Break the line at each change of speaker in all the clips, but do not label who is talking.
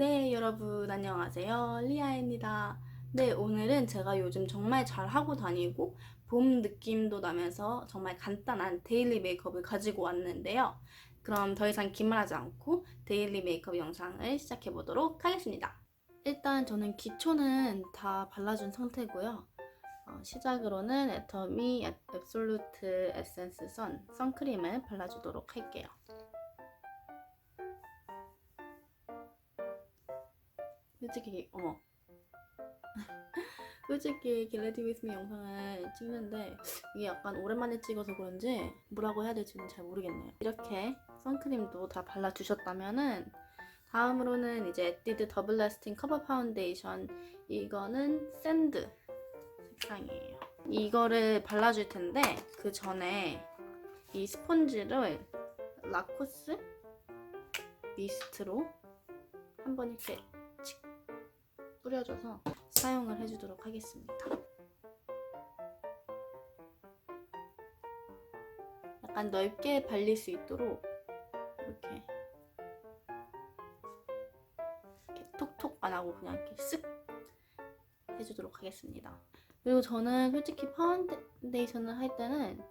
네, 여러분 안녕하세요. 리아입니다. 네, 오늘은 제가 요즘 정말 잘 하고 다니고 봄 느낌도 나면서 정말 간단한 데일리 메이크업을 가지고 왔는데요. 그럼 더 이상 긴말하지 않고 데일리 메이크업 영상을 시작해 보도록 하겠습니다. 일단 저는 기초는 다 발라준 상태고요. 어, 시작으로는 애터미 앱솔루트 에센스 선 선크림을 발라주도록 할게요. 솔직히 어머. 솔직히 길레디 위스미 영상을 찍는데 이게 약간 오랜만에 찍어서 그런지 뭐라고 해야 될지는 잘 모르겠네요. 이렇게 선크림도 다 발라주셨다면은 다음으로는 이제 에뛰드 더블 라스팅 커버 파운데이션 이거는 샌드 색상이에요. 이거를 발라줄 텐데 그 전에 이 스펀지를 라코스 미스트로 한번 이렇게 칙 뿌려줘서 사용을 해주도록 하겠습니다. 약간 넓게 발릴 수 있도록 이렇게 이렇게 톡톡 안 하고 그냥 이렇게 쓱 해주도록 하겠습니다. 그리고 저는 솔직히 파운데이션을 할 때는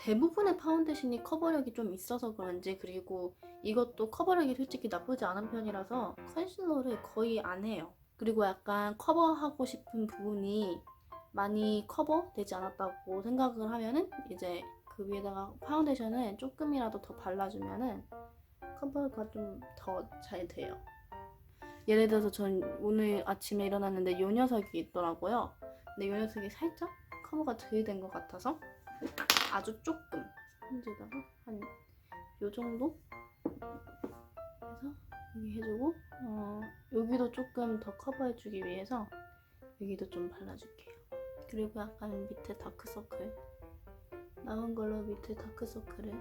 대부분의 파운데이션이 커버력이 좀 있어서 그런지 그리고 이것도 커버력이 솔직히 나쁘지 않은 편이라서 컨실러를 거의 안 해요. 그리고 약간 커버하고 싶은 부분이 많이 커버되지 않았다고 생각을 하면은 이제 그 위에다가 파운데이션을 조금이라도 더 발라주면은 커버가 좀 더 잘 돼요. 예를 들어서 전 오늘 아침에 일어났는데 요 녀석이 있더라고요. 근데 요 녀석이 살짝 커버가 덜 된 것 같아서 아주 조금 스펀지다가 한 요 정도 해서 여기 해주고 어, 여기도 조금 더 커버해주기 위해서 여기도 좀 발라줄게요. 그리고 약간 밑에 다크서클 나온 걸로 밑에 다크서클을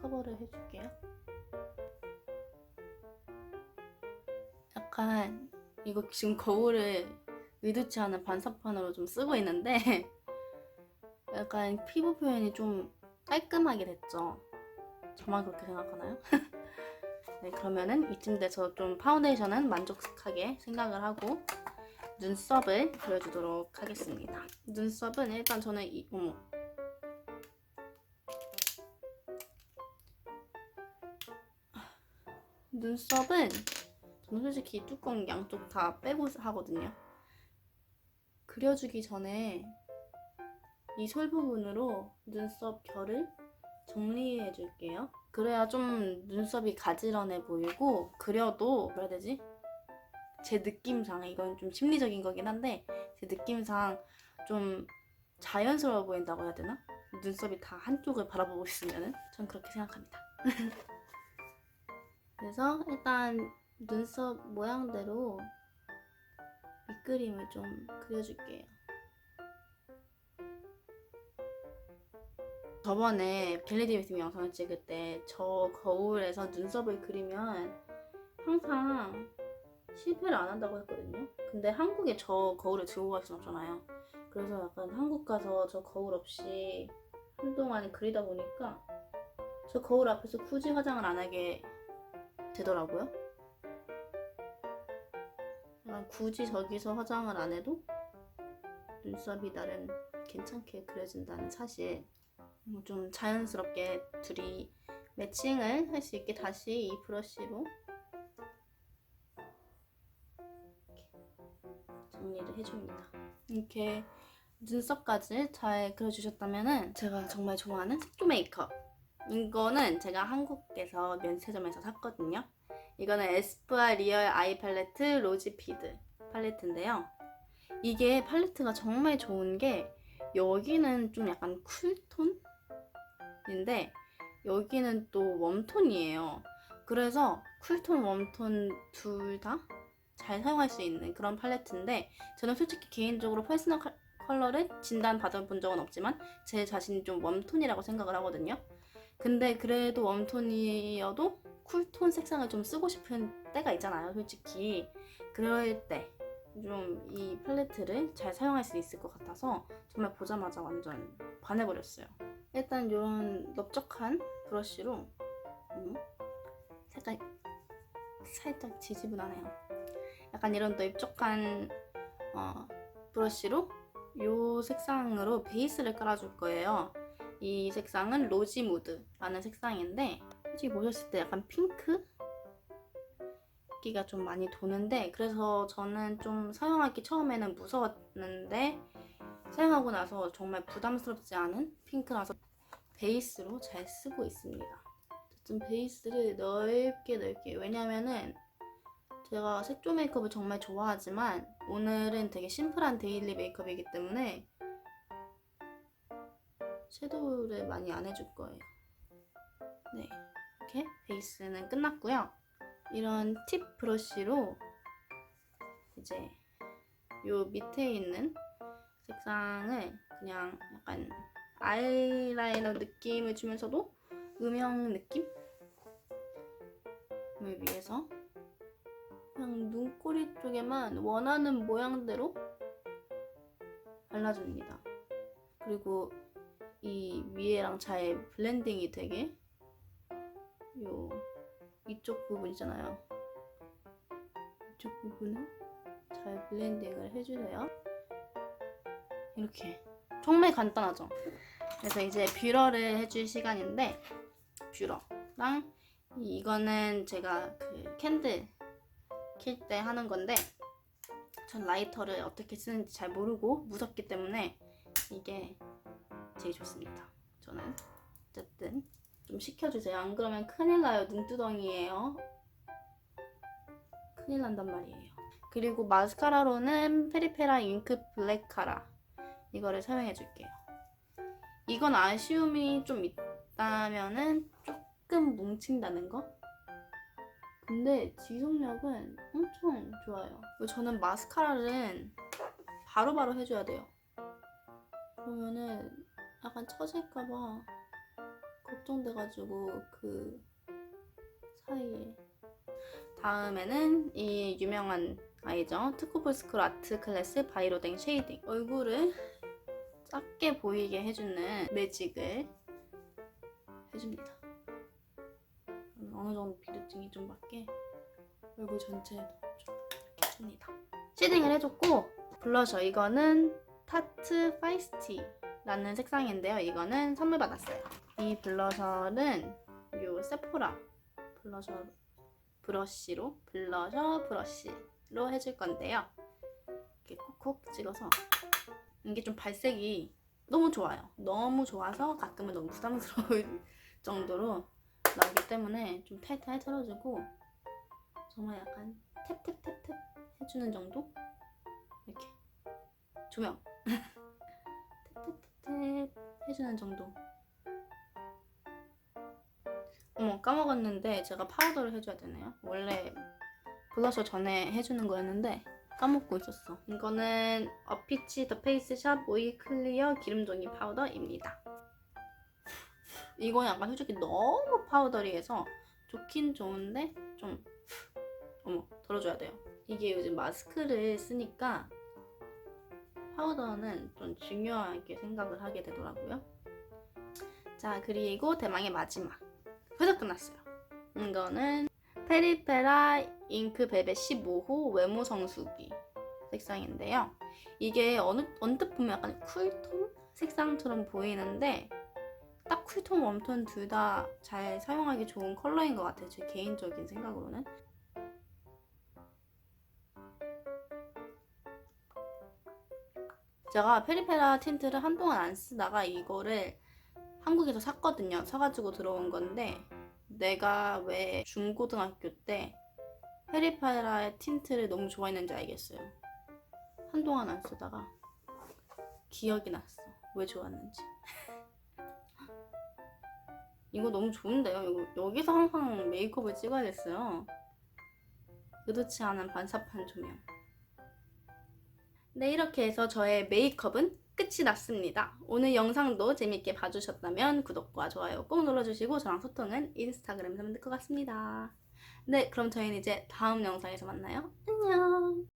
커버를 해줄게요. 약간 이거 지금 거울을 의도치 않은 반사판으로 좀 쓰고 있는데 약간 피부 표현이 좀 깔끔하게 됐죠. 저만 그렇게 생각하나요? 네, 그러면은 이쯤 돼서 좀 파운데이션은 만족하게 생각을 하고 눈썹을 그려주도록 하겠습니다. 눈썹은 일단 저는 이, 어머. 눈썹은 저는 솔직히 이 뚜껑 양쪽 다 빼고 하거든요. 그려주기 전에 이 솔 부분으로 눈썹 결을 정리해 줄게요. 그래야 좀 눈썹이 가지런해 보이고 그려도 뭐라 해야 되지? 제 느낌상 이건 좀 심리적인 거긴 한데 제 느낌상 좀 자연스러워 보인다고 해야 되나? 눈썹이 다 한쪽을 바라보고 있으면은 전 그렇게 생각합니다. 그래서 일단 눈썹 모양대로 밑그림을 좀 그려줄게요. 저번에 미팅 영상을 찍을 때 저 거울에서 눈썹을 그리면 항상 실패를 안 한다고 했거든요. 근데 한국에 저 거울을 들고 갈 순 없잖아요. 그래서 약간 한국 가서 저 거울 없이 한동안 그리다 보니까 저 거울 앞에서 굳이 화장을 안 하게 되더라고요. 굳이 저기서 화장을 안 해도 눈썹이 나름 괜찮게 그려진다는 사실 음, 좀 자연스럽게 둘이 매칭을 할 수 있게 다시 이 브러쉬로 정리를 해줍니다. 이렇게 눈썹까지 잘 그려주셨다면은 제가 정말 좋아하는 색조 메이크업 이거는 제가 한국에서 면세점에서 샀거든요. 이거는 에스쁘아 리얼 아이 팔레트 로지피드 팔레트인데요. 이게 팔레트가 정말 좋은 게 여기는 좀 약간 쿨톤 인데 여기는 또 웜톤이에요. 그래서 쿨톤, 웜톤 둘 다 잘 사용할 수 있는 그런 팔레트인데 저는 솔직히 개인적으로 퍼스널 컬- 컬러를 진단 받아본 적은 없지만 제 자신이 좀 웜톤이라고 생각을 하거든요. 근데 그래도 웜톤이어도 쿨톤 색상을 좀 쓰고 싶은 때가 있잖아요, 솔직히. 그럴 때 좀 이 팔레트를 잘 사용할 수 있을 것 같아서 정말 보자마자 완전 반해버렸어요. 일단 이런 넓적한 브러쉬로 음, 색깔 살짝 지지분하네요. 약간 이런 더 입적한 어, 브러쉬로 이 색상으로 베이스를 깔아줄 거예요. 이 색상은 로지 무드라는 색상인데 솔직히 보셨을 때 약간 핑크? 기가 좀 많이 도는데 그래서 저는 좀 사용하기 처음에는 무서웠는데 사용하고 나서 정말 부담스럽지 않은 핑크라서 베이스로 잘 쓰고 있습니다. 어쨌든 베이스를 넓게 넓게 왜냐면은 제가 색조 메이크업을 정말 좋아하지만 오늘은 되게 심플한 데일리 메이크업이기 때문에 섀도우를 많이 안 해줄 거예요. 네, 이렇게 베이스는 끝났고요. 이런 팁 브러쉬로 이제 요 밑에 있는 색상을 그냥 약간 아이라이너 느낌을 주면서도 음영 느낌을 위해서 그냥 눈꼬리 쪽에만 원하는 모양대로 발라줍니다. 그리고 이 위에랑 잘 블렌딩이 되게 요 이쪽 부분 있잖아요. 이쪽 부분을 잘 블렌딩을 해주세요. 이렇게 정말 간단하죠. 그래서 이제 뷰러를 해줄 시간인데 뷰러랑 이거는 제가 그 캔들 킬 때 하는 건데 전 라이터를 어떻게 쓰는지 잘 모르고 무섭기 때문에 이게 제일 좋습니다. 저는 어쨌든 좀 시켜주세요. 안 그러면 큰일 나요. 눈두덩이에요. 큰일 난단 말이에요. 그리고 마스카라로는 페리페라 잉크 블랙 카라 이거를 사용해 줄게요. 이건 아쉬움이 좀 있다면은 조금 뭉친다는 거? 근데 지속력은 엄청 좋아요. 저는 마스카라는 바로바로 해줘야 돼요. 그러면은 약간 처질까봐 걱정돼가지고 그 사이에 다음에는 이 유명한 아이죠 트쿠볼스쿨 아트 클래스 바이로댕 쉐이딩 얼굴을 작게 보이게 해주는 매직을 해줍니다 어느 정도 비대칭이 좀 맞게 얼굴 전체에도 좀 이렇게 해줍니다 쉐딩을 해줬고 블러셔 이거는 타트 파이스티 라는 색상인데요. 이거는 선물 받았어요. 이 블러셔는 요 세포라 블러셔 브러쉬로 블러셔 브러쉬로 해줄 건데요. 이렇게 콕콕 찍어서 이게 좀 발색이 너무 좋아요. 너무 좋아서 가끔은 너무 부담스러울 정도로 나오기 때문에 좀 탈탈 털어주고 정말 약간 탭탭탭탭 해주는 정도? 이렇게 조명 탭탭탭 해주는 정도. 어머 까먹었는데 제가 파우더를 해줘야 되네요. 원래 블러셔 전에 해주는 거였는데 까먹고 있었어. 이거는 어피치 더 페이스샵 오일 클리어 기름종이 파우더입니다. 이건 약간 솔직히 너무 파우더리해서 좋긴 좋은데 좀 어머 덜어줘야 돼요. 이게 요즘 마스크를 쓰니까 파우더는 좀 중요하게 생각을 하게 되더라고요. 자, 그리고 대망의 마지막. 벌써 끝났어요. 이거는 페리페라 잉크 베베 15호 외모 성수기 색상인데요. 이게 어느, 언뜻 보면 약간 쿨톤 색상처럼 보이는데 딱 쿨톤, 웜톤 둘 다 잘 사용하기 좋은 컬러인 것 같아요. 제 개인적인 생각으로는. 제가 페리페라 틴트를 한동안 안 쓰다가 이거를 한국에서 샀거든요. 사가지고 들어온 건데 내가 왜 중고등학교 때 페리페라의 틴트를 너무 좋아했는지 알겠어요. 한동안 안 쓰다가 기억이 났어. 왜 좋았는지. 이거 너무 좋은데요? 이거 여기서 항상 메이크업을 찍어야겠어요. 의도치 않은 반사판 조명. 네, 이렇게 해서 저의 메이크업은 끝이 났습니다. 오늘 영상도 재밌게 봐주셨다면 구독과 좋아요 꼭 눌러주시고 저랑 소통은 인스타그램에서 만들 것 같습니다. 네, 그럼 저희는 이제 다음 영상에서 만나요. 안녕!